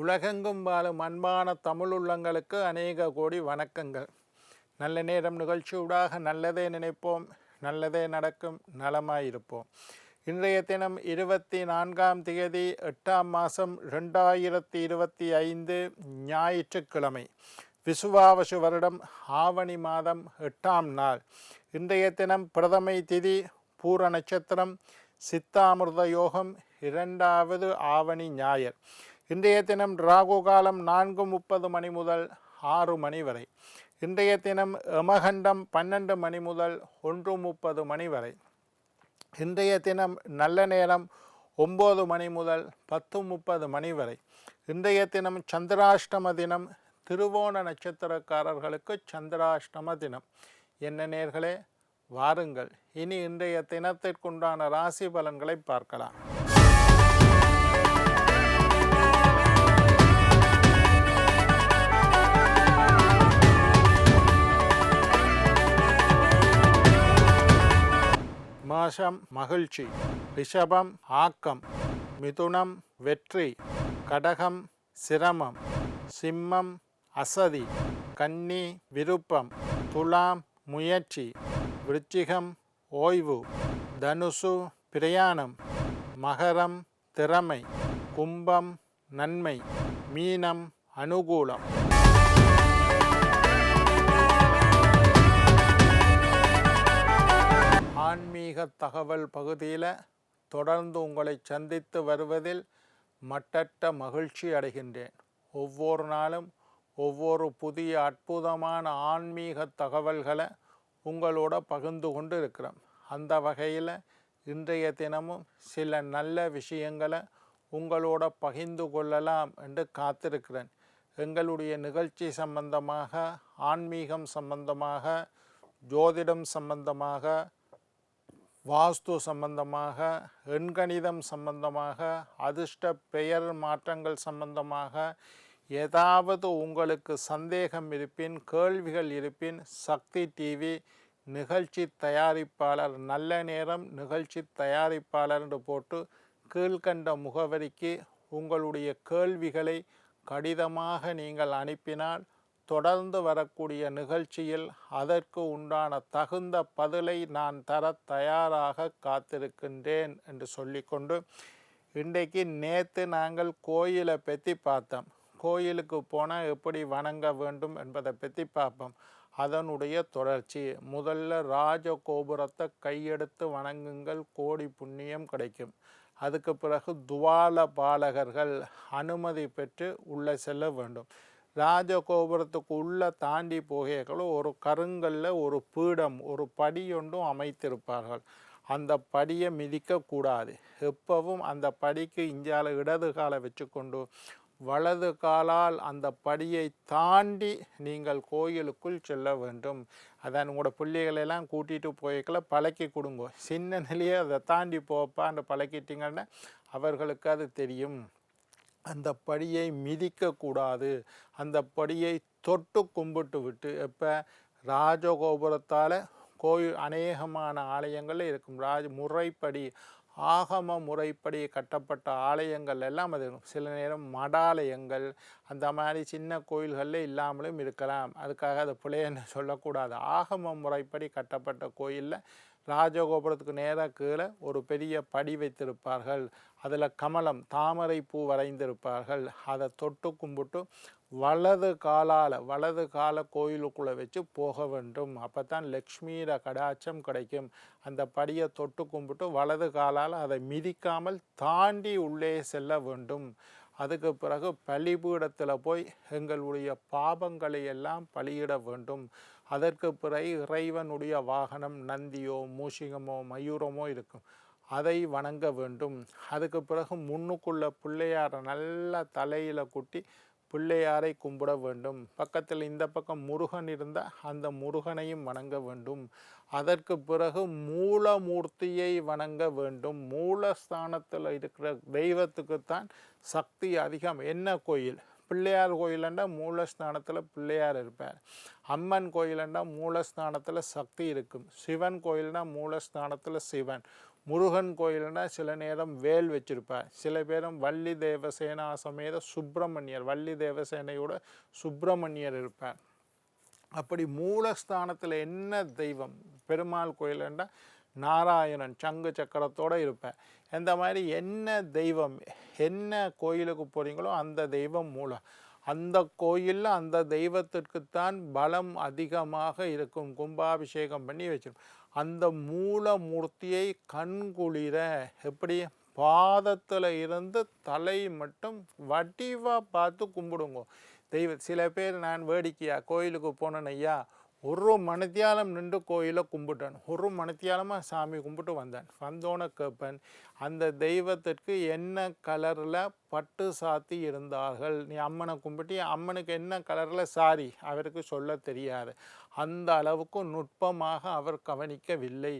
உலகெங்கும் வாழும் அன்பான தமிழுள்ளங்களுக்கு அநேக கோடி வணக்கங்கள். நல்ல நேரம் நிகழ்ச்சியூடாக நல்லதே நினைப்போம் நல்லதே நடக்கும் நலமாயிருப்போம். இன்றைய தினம் இருபத்தி நான்காம் தேதி எட்டாம் மாதம் ரெண்டாயிரத்தி இருபத்தி ஐந்து ஞாயிற்றுக்கிழமை. விசுவாவசு வருடம் ஆவணி மாதம் எட்டாம் நாள். இன்றைய தினம் பிரதமை திதி பூர நட்சத்திரம் சித்தாமிர்த யோகம் இரண்டாவது ஆவணி ஞாயர் இன்றைய தினம் ராகு காலம் நான்கு முப்பது மணி முதல் ஆறு மணி வரை. இன்றைய தினம் யமகண்டம் பன்னெண்டு மணி முதல் ஒன்று முப்பது மணி வரை. இன்றைய தினம் நல்ல நேரம் ஒம்பது மணி முதல் பத்து முப்பது மணி வரை. இன்றைய தினம் சந்திராஷ்டம தினம் திருவோண நட்சத்திரக்காரர்களுக்கு சந்திராஷ்டம தினம். என்ன நேர்களே? வாருங்கள். இனி இன்றைய தினத்திற்குண்டான ராசி பலன்களை பார்க்கலாம். மாஷம் மகிழ்ச்சி ரிஷபம் ஆக்கம் மிதுனம் வெற்றி கடகம் சிரமம் சிம்மம் அசதி கன்னி விருப்பம் துலாம் முயற்சி விருச்சிகம் ஓய்வு தனுசு பிரயாணம் மகரம் திறமை கும்பம் நன்மை மீனம் அனுகூலம். ஆன்மீக தகவல் பகுதியில் தொடர்ந்து உங்களை சந்தித்து வருவதில் மட்டற்ற மகிழ்ச்சி அடைகின்றேன். ஒவ்வொரு நாளும் ஒவ்வொரு புதிய அற்புதமான ஆன்மீக தகவல்களை உங்களோட பகிர்ந்து கொண்டு இருக்கிறோம். அந்த வகையில் இன்றைய தினமும் சில நல்ல விஷயங்களை உங்களோட பகிர்ந்து கொள்ளலாம் என்று காத்திருக்கிறேன். எங்களுடைய நிகழ்ச்சி சம்பந்தமாக ஆன்மீகம் சம்பந்தமாக ஜோதிடம் சம்பந்தமாக வாஸ்து சம்பந்தமாக எண்கணிதம் சம்பந்தமாக அதிர்ஷ்ட பெயர் மாற்றங்கள் சம்பந்தமாக ஏதாவது உங்களுக்கு சந்தேகம் இருப்பின் கேள்விகள் இருப்பின் சக்தி டிவி நிகழ்ச்சி தயாரிப்பாளர் நல்ல நேரம் நிகழ்ச்சி தயாரிப்பாளர் என்று போட்டு கீழ்கண்ட முகவரிக்கு உங்களுடைய கேள்விகளை கடிதமாக நீங்கள் அனுப்பினால் தொடர்ந்து வரக்கூடிய நிகழ்ச்சியில் அதற்கு உண்டான தகுந்த பதிலை நான் தர தயாராக காத்திருக்கின்றேன் என்று சொல்லிக்கொண்டு இன்றைக்கு நேற்று நாங்கள் கோயிலை பற்றி பார்த்தோம். கோயிலுக்கு போனால் எப்படி வணங்க வேண்டும் என்பதை பற்றி பார்ப்போம். அதனுடைய தொடர்ச்சி முதல்ல ராஜ கோபுரத்தை கையெடுத்து வணங்குங்கள் கோடி புண்ணியம் கிடைக்கும். அதுக்கு பிறகு துவால பாலகர்கள் அனுமதி பெற்று உள்ளே செல்ல வேண்டும். ராஜகோபுரத்துக்கு உள்ளே தாண்டி போகைகளும் ஒரு கருங்கல்ல ஒரு பீடம் ஒரு படி ஒன்றும் அமைத்திருப்பார்கள். அந்த படியை மிதிக்கக்கூடாது. எப்பவும் அந்த படிக்கு இஞ்சால இடது காலை வச்சுக்கொண்டு வலது காலால் அந்த படியை தாண்டி நீங்கள் கோயிலுக்குள் செல்ல வேண்டும். அதான் உங்களோட பிள்ளைகளெல்லாம் கூட்டிகிட்டு போய்க்கல பழக்கி கொடுங்க. சின்ன நிலையை அதை தாண்டி போப்பான்னு பழக்கிட்டீங்கன்னா அவர்களுக்கு அது தெரியும். அந்த படியை மிதிக்கக்கூடாது. அந்த படியை தொட்டு கும்பிட்டு விட்டு எப்போ? ராஜகோபுரத்தால் கோயில் அநேகமான ஆலயங்கள் இருக்கும். ராஜ முறைப்படி ஆகம முறைப்படி கட்டப்பட்ட ஆலயங்கள் எல்லாம் அது இருக்கும். சில நேரம் மடாலயங்கள் அந்த மாதிரி சின்ன கோயில்களில் இல்லாமலும் இருக்கலாம். அதுக்காக அதை பிள்ளைன்னு சொல்லக்கூடாது. ஆகம முறைப்படி கட்டப்பட்ட கோயிலில் ராஜகோபுரத்துக்கு நேராக கீழே ஒரு பெரிய படி வைத்திருப்பார்கள். அதில் கமலம் தாமரை பூ வரைந்திருப்பார்கள். அதை தொட்டு கும்பிட்டு வலது காலால் வலது கால கோயிலுக்குள்ளே வச்சு போக வேண்டும். அப்போ தான் லக்ஷ்மியிட கடாட்சம் கிடைக்கும். அந்த படியை தொட்டு கும்பிட்டு வலது காலால் அதை மிதிக்காமல் தாண்டி உள்ளே செல்ல வேண்டும். அதுக்கு பிறகு பலிபீடத்தில் போய் எங்களுடைய பாபங்களை எல்லாம் பலியிட வேண்டும். அதற்கு பிறகு இறைவனுடைய வாகனம் நந்தியோ மூஷிகமோ மயூரமோ இருக்கும். அதை வணங்க வேண்டும். அதுக்கு பிறகு முன்னுக்குள்ள பிள்ளையாரை நல்லா தலையில் குட்டி பிள்ளையாரை கும்பிட வேண்டும். பக்கத்தில் இந்த பக்கம் முருகன் இருந்தால் அந்த முருகனையும் வணங்க வேண்டும். அதற்கு பிறகு மூலமூர்த்தியை வணங்க வேண்டும். மூலஸ்தானத்தில் இருக்கிற தெய்வத்துக்குத்தான் சக்தி அதிகம். என்ன கோயில்? பிள்ளையார் கோயிலண்டா மூலஸ்தானத்தில் பிள்ளையார் இருப்பார். அம்மன் கோயிலண்டா மூலஸ்தானத்தில் சக்தி இருக்கும். சிவன் கோயில்னா மூலஸ்தானத்தில் சிவன். முருகன் கோயில்னா சில நேரம் வேல் வச்சிருப்பார். சில பேரும் வள்ளி தேவசேனா சமேத சுப்பிரமணியர் வள்ளி தேவசேனையோட சுப்பிரமணியர் இருப்பார். அப்படி மூலஸ்தானத்தில் என்ன தெய்வம்? பெருமாள் கோயில்ண்டா நாராயணன் சங்கு சக்கரத்தோடு இருப்பேன் இந்த மாதிரி என்ன தெய்வம் என்ன கோயிலுக்கு போகிறீங்களோ அந்த தெய்வம் மூலம். அந்த கோயிலில் அந்த தெய்வத்திற்குத்தான் பலம் அதிகமாக இருக்கும். கும்பாபிஷேகம் பண்ணி வச்சிருப்போம் அந்த மூலமூர்த்தியை கண்குளிர எப்படி பாதத்தில் இருந்து தலை மட்டும் வடிவாக பார்த்து கும்பிடுங்க. தெய்வ சில பேர் நான் வேடிக்கையா கோயிலுக்கு போனேன் ஐயா ஒரு மனத்தியாலம் நின்று கோயிலை கும்பிட்டான். ஒரு மனத்தியாலமாக சாமி கும்பிட்டு வந்தேன். வந்தோன கேப்பன் அந்த தெய்வத்திற்கு என்ன கலரில் பட்டு சாத்தி இருந்தார்கள்? நீ அம்மனை கும்பிட்டு அம்மனுக்கு என்ன கலரில் சாரி? அவருக்கு சொல்ல தெரியாது. அந்த அளவுக்கு நுட்பமாக அவர் கவனிக்கவில்லை.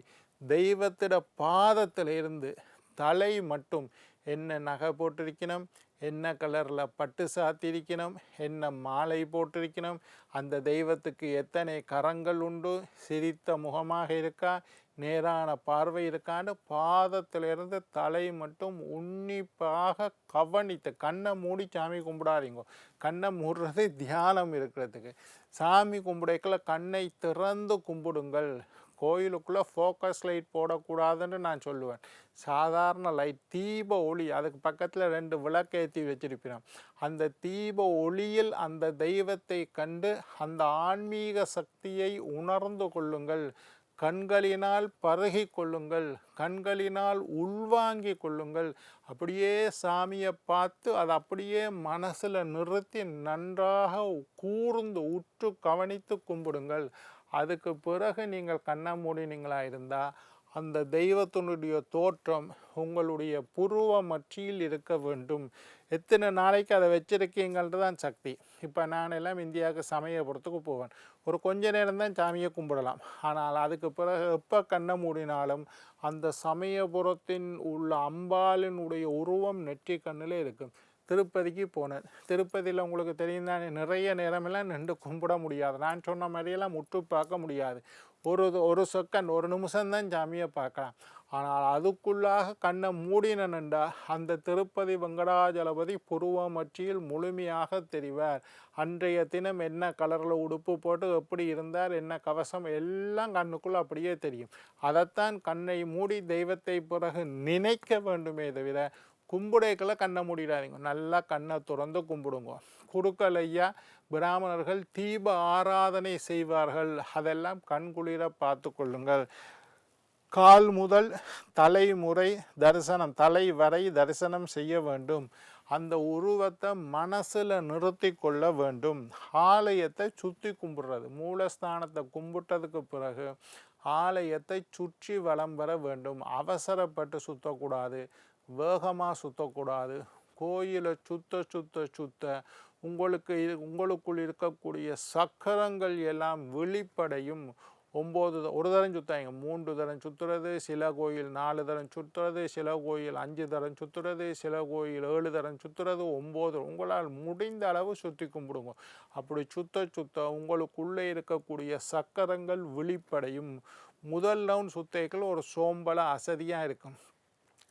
தெய்வத்திட பாதத்திலிருந்து தலை மட்டும் என்ன நகை போட்டிருக்கணும் என்ன கலரில் பட்டு சாத்திருக்கணும் என்ன மாலை போட்டிருக்கணும்? அந்த தெய்வத்துக்கு எத்தனை கரங்கள் உண்டு? சிரித்த முகமாக இருக்கா? நேரான பார்வை இருக்கான்னு பாதத்திலிருந்து தலை மட்டும் உன்னிப்பாக கவனித்து கண்ணை மூடி சாமி கும்பிடாதீங்க. கண்ணை மூடுறது தியானம் இருக்கிறதுக்கு. சாமி கும்பிடைக்குள்ள கண்ணை திறந்து கும்பிடுங்கள். கோயிலுக்குள்ளே ஃபோக்கஸ் லைட் போடக்கூடாதுன்னு நான் சொல்லுவேன். சாதாரண லைட் தீப ஒளி அதுக்கு பக்கத்தில் ரெண்டு விளக்கேற்றி வச்சிருப்பினோம். அந்த தீப ஒளியில் அந்த தெய்வத்தை கண்டு அந்த ஆன்மீக சக்தியை உணர்ந்து கொள்ளுங்கள். கண்களினால் பருகி கொள்ளுங்கள். கண்களினால் உள்வாங்கி கொள்ளுங்கள். அப்படியே சாமியை பார்த்து அதை அப்படியே மனசில் நிறுத்தி நன்றாக கூர்ந்து உற்று கவனித்து கும்பிடுங்கள். அதுக்கு பிறகு நீங்கள் கண்ணை மூடினீங்களா இருந்தால் அந்த தெய்வத்தினுடைய தோற்றம் உங்களுடைய புருவ மற்றியில் இருக்க வேண்டும். எத்தனை நாளைக்கு அதை வச்சுருக்கீங்கன்றது தான் சக்தி. இப்போ நான் எல்லாம் இந்தியாவுக்கு சமயபுரத்துக்கு போவேன். ஒரு கொஞ்ச நேரம் தான் சாமியை கும்பிடலாம். ஆனால் அதுக்கு பிறகு எப்போ கண்ணை மூடினாலும் அந்த சமயபுரத்தின் உள்ள அம்பாலினுடைய உருவம் நெற்றி கண்ணில் இருக்கும். திருப்பதிக்கு போனேன். திருப்பதியில் உங்களுக்கு தெரியும் தானே நிறைய நேரமெல்லாம் நின்று கும்பிட முடியாது. நான் சொன்ன மாதிரியெல்லாம் முட்டு பார்க்க முடியாது. ஒரு ஒரு செகண்ட் ஒரு நிமிஷம்தான் சாமியை பார்க்கலாம். ஆனால் அதுக்குள்ளாக கண்ணை மூடினண்டா அந்த திருப்பதி வெங்கடாஜலபதி புருவமற்றியில் முழுமையாக தெரிவார். அன்றைய தினம் என்ன கலரில் உடுப்பு போட்டு எப்படி இருந்தார் என்ன கவசம் எல்லாம் கண்ணுக்குள்ளே அப்படியே தெரியும். அதைத்தான் கண்ணை மூடி தெய்வத்தை பிறகு நினைக்க வேண்டுமே தவிர கும்பிடைகளை கண்ணை மூடிடாதீங்க. நல்லா கண்ணை திறந்து கும்பிடுங்க. குறுக்கலையா பிராமணர்கள் தீப ஆராதனை செய்வார்கள். அதெல்லாம் கண்குளிர பார்த்து கொள்ளுங்கள். கால் முதல் தலைமுறை தரிசனம் தலை வரை தரிசனம் செய்ய வேண்டும். அந்த உருவத்தை மனசில் நிறுத்தி கொள்ள வேண்டும். ஆலயத்தை சுற்றி கும்பிடுறது. மூலஸ்தானத்தை கும்பிட்டதுக்கு பிறகு ஆலயத்தை சுற்றி வலம் வர வேண்டும். அவசரப்பட்டு சுற்றக்கூடாது வேகமாக சுற்றக்கூடாது கோயிலை சுத்த சுத்த சுத்த உங்களுக்கு உங்களுக்குள் இருக்கக்கூடிய சக்கரங்கள் எல்லாம் வெளிப்படையும் ஒம்பது ஒரு தரம் சுத்தாங்க மூன்று தரம் சுற்றுறது சில கோயில் நாலு தரம் சுற்றுறது சில கோயில் அஞ்சு தரம் சுற்றுறது சில கோயில் ஏழு தரம் சுற்றுறது ஒம்பது உங்களால் முடிந்த அளவு சுற்றி கும்பிடுங்க. அப்படி சுத்த சுத்த உங்களுக்குள்ளே இருக்கக்கூடிய சக்கரங்கள் வெளிப்படையும். முதல் ரவுண்ட் சுத்தைகள் ஒரு சோம்பலாக அசதியாக இருக்கும்.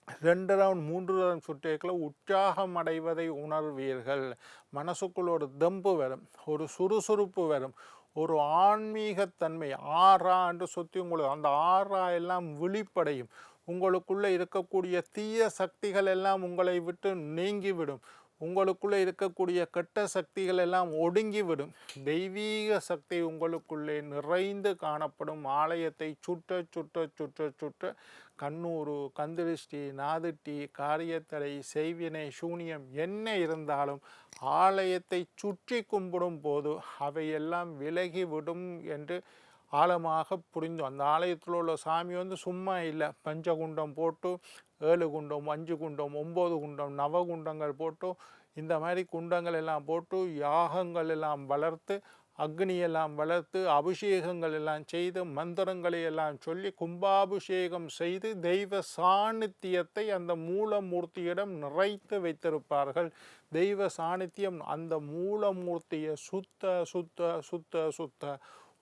ரெண்டு ரவுண்ட் மூன்று ரவுண்ட் சுற்றேக்கில் உற்சாகம் அடைவதை உணர்வீர்கள். மனசுக்குள் ஒரு தம்பு வரும் ஒரு சுறுசுறுப்பு வரும் ஒரு ஆன்மீகத்தன்மை ஆறா என்று சுற்றி உங்களுக்கு அந்த ஆறா எல்லாம் விழிப்படையும் உங்களுக்குள்ளே இருக்கக்கூடிய தீய சக்திகள் எல்லாம் உங்களை விட்டு நீங்கிவிடும். உங்களுக்குள்ளே இருக்கக்கூடிய கெட்ட சக்திகள் எல்லாம் ஒடுங்கிவிடும். தெய்வீக சக்தி உங்களுக்குள்ளே நிறைந்து காணப்படும். ஆலயத்தை சுட்ட சுட்ட சுட்ட சுட்ட கண்ணூறு கந்திருஷ்டி நாதிட்டி காரியத்தடை செய்வினை சூனியம் என்ன இருந்தாலும் ஆலயத்தை சுற்றி கும்பிடும் போது அவையெல்லாம் விலகிவிடும் என்று ஆழமாக புரிந்தோம் அந்த ஆலயத்தில் உள்ள சாமி வந்து சும்மா இல்லை. பஞ்சகுண்டம் போட்டு ஏழு குண்டம் அஞ்சு குண்டம் ஒம்பது குண்டம் நவகுண்டங்கள் போட்டு இந்த மாதிரி குண்டங்கள் எல்லாம் போட்டு யாகங்கள் எல்லாம் வளர்த்து அக்னியெல்லாம் வளர்த்து அபிஷேகங்கள் எல்லாம் செய்து மந்திரங்களை எல்லாம் சொல்லி கும்பாபிஷேகம் செய்து தெய்வ சாநித்தியத்தை அந்த மூலமூர்த்தியிடம் நிறைத்து வைத்திருப்பார்கள். தெய்வ சாநித்தியம் அந்த மூலமூர்த்தியை சுத்த சுத்த சுத்த சுத்த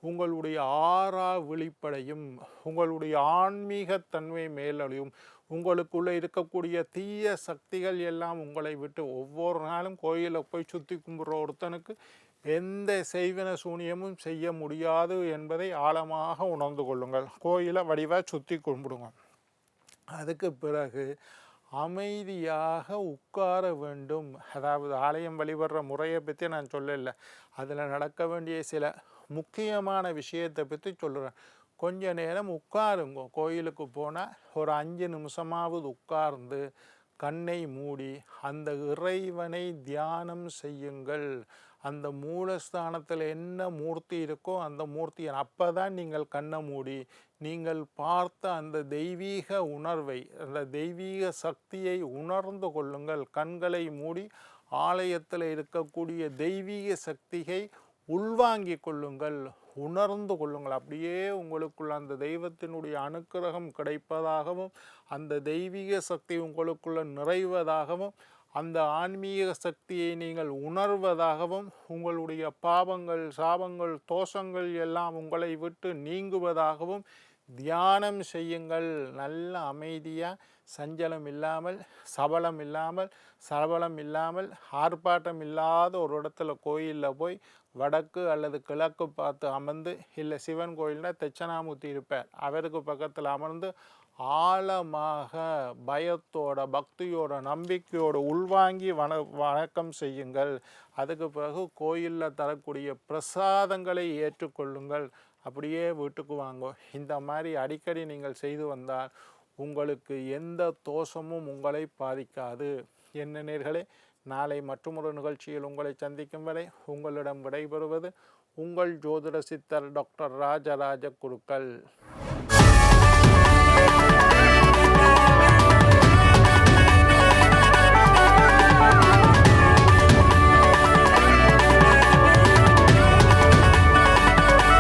உங்களுடைய ஆறா விழிப்படையும் உங்களுடைய ஆன்மீகத்தன்மை மேலடையும் உங்களுக்குள்ளே இருக்கக்கூடிய தீய சக்திகள் எல்லாம் உங்களை விட்டு ஒவ்வொரு நாளும் கோயிலில் போய் சுற்றி கும்பிட்ற ஒருத்தனுக்கு எந்த செய்வன சூனியமும் செய்ய முடியாது என்பதை ஆழமாக உணர்ந்து கொள்ளுங்கள். கோயிலை வடிவாக சுற்றி கும்பிடுங்க. அதுக்கு பிறகு அமைதியாக உட்கார வேண்டும். அதாவது ஆலயம் வழிபடுற முறையை பற்றி நான் சொல்லலை. அதில் நடக்க வேண்டிய சில முக்கியமான விஷயத்தை பற்றி சொல்கிறேன் கொஞ்ச நேரம் உட்காருங்க. கோயிலுக்கு போனால் ஒரு அஞ்சு நிமிஷமாவது உட்கார்ந்து கண்ணை மூடி அந்த இறைவனை தியானம் செய்யுங்கள். அந்த மூலஸ்தானத்தில் என்ன மூர்த்தி இருக்கோ அந்த மூர்த்தியை அப்போ தான் நீங்கள் கண்ணை மூடி நீங்கள் பார்த்த அந்த தெய்வீக உணர்வை அந்த தெய்வீக சக்தியை உணர்ந்து கொள்ளுங்கள். கண்களை மூடி ஆலயத்தில் இருக்கக்கூடிய தெய்வீக சக்தியை உள்வாங்கிக் கொள்ளுங்கள் உணர்ந்து கொள்ளுங்கள். அப்படியே உங்களுக்குள்ள அந்த தெய்வத்தினுடைய அனுக்கிரகம் கிடைப்பதாகவும் அந்த தெய்வீக சக்தி உங்களுக்குள்ள நிறைவதாகவும் அந்த ஆன்மீக சக்தியை நீங்கள் உணர்வதாகவும் உங்களுடைய பாவங்கள் சாபங்கள் தோஷங்கள் எல்லாம் உங்களை விட்டு நீங்குவதாகவும் தியானம் செய்யுங்கள். நல்ல அமைதியாக சஞ்சலம் இல்லாமல் சபலம் இல்லாமல் சபலம் இல்லாமல் ஆர்ப்பாட்டம் இல்லாத ஒரு இடத்துல கோயிலில் போய் வடக்கு அல்லது கிழக்கு பார்த்து அமர்ந்து இல்லை சிவன் கோயில்னா தட்சணாமூர்த்தி இருப்பார். அவருக்கு பக்கத்தில் அமர்ந்து ஆழமாக பயத்தோட பக்தியோட நம்பிக்கையோட உள்வாங்கி வண வணக்கம் செய்யுங்கள். அதுக்கு பிறகு கோயிலில் தரக்கூடிய பிரசாதங்களை ஏற்றுக்கொள்ளுங்கள். அப்படியே வீட்டுக்கு வாங்கோ. இந்த மாதிரி அடிக்கடி நீங்கள் செய்து வந்தால் உங்களுக்கு எந்த தோஷமும் உங்களை பாதிக்காது. என்ன நேர்களே நாளை மற்றொரு நிகழ்ச்சியில் உங்களை சந்திக்கும் வரை உங்களிடம் விடைபெறுவது உங்கள் ஜோதிட சித்தர் டாக்டர் ராஜராஜ குருக்கள்.